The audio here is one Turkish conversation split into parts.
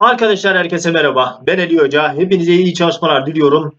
Arkadaşlar herkese merhaba. Ben Ali Hoca. Hepinize iyi çalışmalar diliyorum.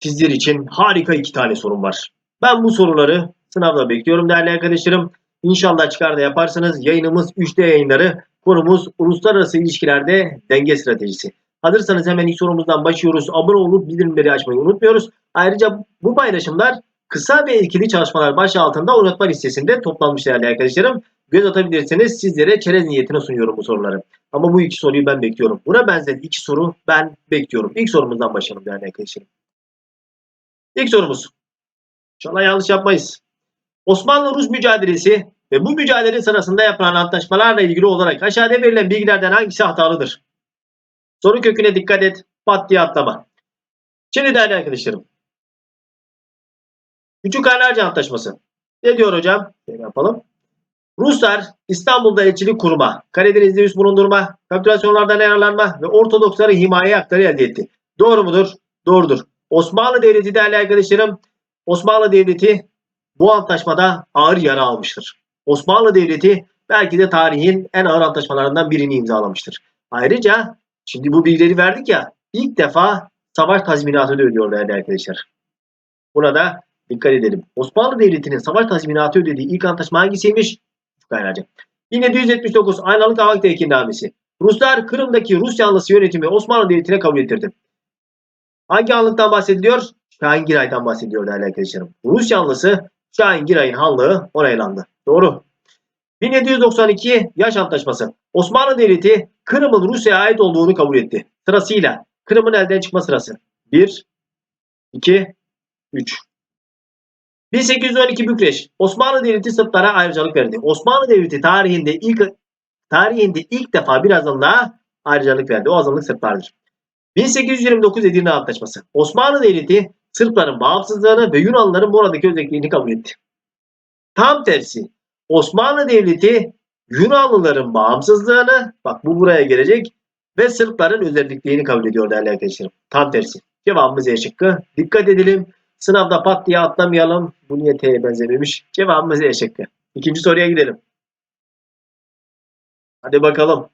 Sizler için harika iki tane sorum var. Ben bu soruları sınavda bekliyorum değerli arkadaşlarım. İnşallah çıkar da yaparsınız. Yayınımız 3D yayınları. Konumuz uluslararası ilişkilerde denge stratejisi. Hazırsanız hemen ilk sorumuzdan başlıyoruz. Abone olup bildirimleri açmayı unutmuyoruz. Ayrıca bu paylaşımlar kısa ve etkili çalışmalar başı altında oynatma listesinde toplanmış değerli arkadaşlarım. Göz atabilirsiniz. Sizlere çerez niyetine sunuyorum bu soruları. Ama bu iki soruyu ben bekliyorum. Buna benzer iki soru ben bekliyorum. İlk sorumuzdan başlayalım değerli arkadaşlarım. İlk sorumuz. İnşallah yanlış yapmayız. Osmanlı-Rus mücadelesi ve bu mücadele sırasında yapılan antlaşmalarla ilgili olarak aşağıda verilen bilgilerden hangisi hatalıdır? Soru köküne dikkat et. Pat diye atlama. Şimdi değerli arkadaşlarım. Küçük Kaynarca Antlaşması. Ne diyor hocam? Şöyle yapalım. Ruslar İstanbul'da elçilik kurma, Karadeniz'de üs bulundurma, kapitülasyonlardan yararlanma ve Ortodoksları himaye hakları elde etti. Doğru mudur? Doğrudur. Osmanlı Devleti değerli arkadaşlarım, Osmanlı Devleti bu antlaşmada ağır yara almıştır. Osmanlı Devleti belki de tarihin en ağır antlaşmalarından birini imzalamıştır. Ayrıca şimdi bu bilgileri verdik ya ilk defa savaş tazminatı da ödüyor değerli arkadaşlar. Buna da dikkat edelim. Osmanlı Devleti'nin savaş tazminatı ödediği ilk antlaşma hangisiymiş? Kaynarca. 1779 Aynalık Havak Tekinnamesi. Ruslar Kırım'daki Rus yanlısı yönetimi Osmanlı Devleti'ne kabul ettirdi. Hangi anlıktan bahsediliyor? Şahingiray'dan bahsediyor değerli arkadaşlarım. Rus yanlısı Şahingiray'ın hanlığı onaylandı. Doğru. 1792 Yaş Antlaşması. Osmanlı Devleti Kırım'ın Rusya'ya ait olduğunu kabul etti. Sırasıyla Kırım'ın elden çıkma sırası. 1, 2, 3. 1812 Bükreş. Osmanlı Devleti Sırplara ayrıcalık verdi. Osmanlı Devleti tarihinde ilk tarihinde ilk defa bir azınlığa ayrıcalık verdi. O azınlık Sırplardır. 1829 Edirne Antlaşması. Osmanlı Devleti Sırpların bağımsızlığını ve Yunanlıların buradaki özelliğini kabul etti. Tam tersi Osmanlı Devleti Yunanlıların bağımsızlığını bak bu buraya gelecek ve Sırpların özelliklerini kabul ediyor değerli arkadaşlarım. Tam tersi. Cevabımız E şıkkı. Dikkat edelim. Sınavda pat diye atlamayalım. Bu niye T'ye benzememiş? Cevabımız E şıkkı. İkinci soruya gidelim. Hadi bakalım.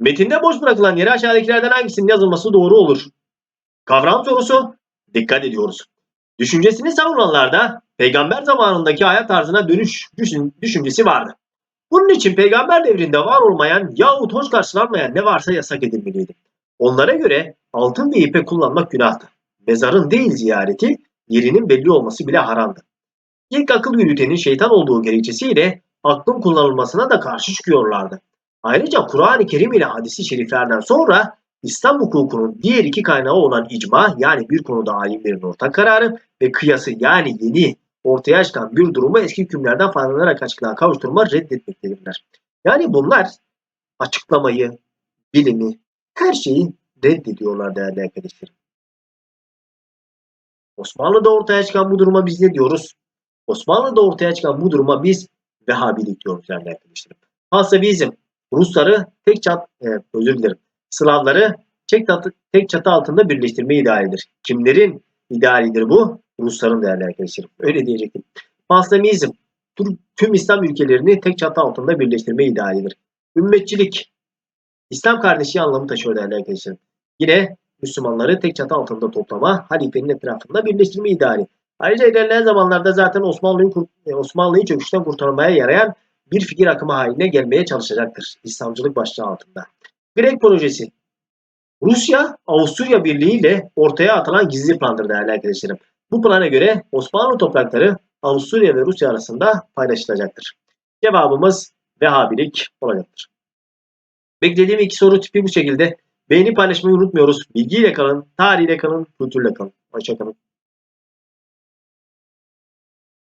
Metinde boş bırakılan yere aşağıdakilerden hangisinin yazılması doğru olur? Kavram sorusu. Dikkat ediyoruz. Düşüncesini savunanlarda peygamber zamanındaki hayat tarzına dönüş düşün, düşüncesi vardı. Bunun için peygamber devrinde var olmayan yahut hoş karşılanmayan ne varsa yasak edilmeliydi. Onlara göre altın ve ipe kullanmak günahtı mezarın değil ziyareti, yerinin belli olması bile haramdı. İlk akıl yürütenin şeytan olduğu gerekçesiyle aklın kullanılmasına da karşı çıkıyorlardı. Ayrıca Kur'an-ı Kerim ile hadisi şeriflerden sonra İslam hukukunun diğer iki kaynağı olan icma yani bir konuda alimlerin ortak kararı ve kıyası yani yeni ortaya çıkan bir durumu eski hükümlerden faydalanarak açıklığa kavuşturma reddetmektedirler. Yani bunlar açıklamayı, bilimi, her şeyi reddediyorlar değerli arkadaşlarım. Osmanlı'da ortaya çıkan bu duruma biz ne diyoruz? Osmanlı'da ortaya çıkan bu duruma biz Vehhabilik diyoruz değerli arkadaşlarım. Hasabizm Rusları tek çat, e, özür dilerim, Slavları tek, çatı, tek çatı altında birleştirme idealidir. Kimlerin idealidir bu? Rusların değerli arkadaşlarım. Öyle diyecektim. Paslamizm tüm İslam ülkelerini tek çatı altında birleştirme idealidir. Ümmetçilik İslam kardeşi anlamı taşıyor değerli arkadaşlarım. Yine Müslümanları tek çatı altında toplama, halifenin etrafında birleştirme ideali. Ayrıca ilerleyen zamanlarda zaten Osmanlı'yı e, Osmanlı'yı çöküşten kurtarmaya yarayan bir fikir akımı haline gelmeye çalışacaktır İslamcılık başlığı altında. Grek projesi Rusya, Avusturya Birliği ile ortaya atılan gizli plandır değerli arkadaşlarım. Bu plana göre Osmanlı toprakları Avusturya ve Rusya arasında paylaşılacaktır. Cevabımız Vehhabilik olacaktır. Beklediğim iki soru tipi bu şekilde. Beğeni paylaşmayı unutmuyoruz. Bilgiyle kalın, tarihiyle kalın, kültürle kalın. Hoşçakalın.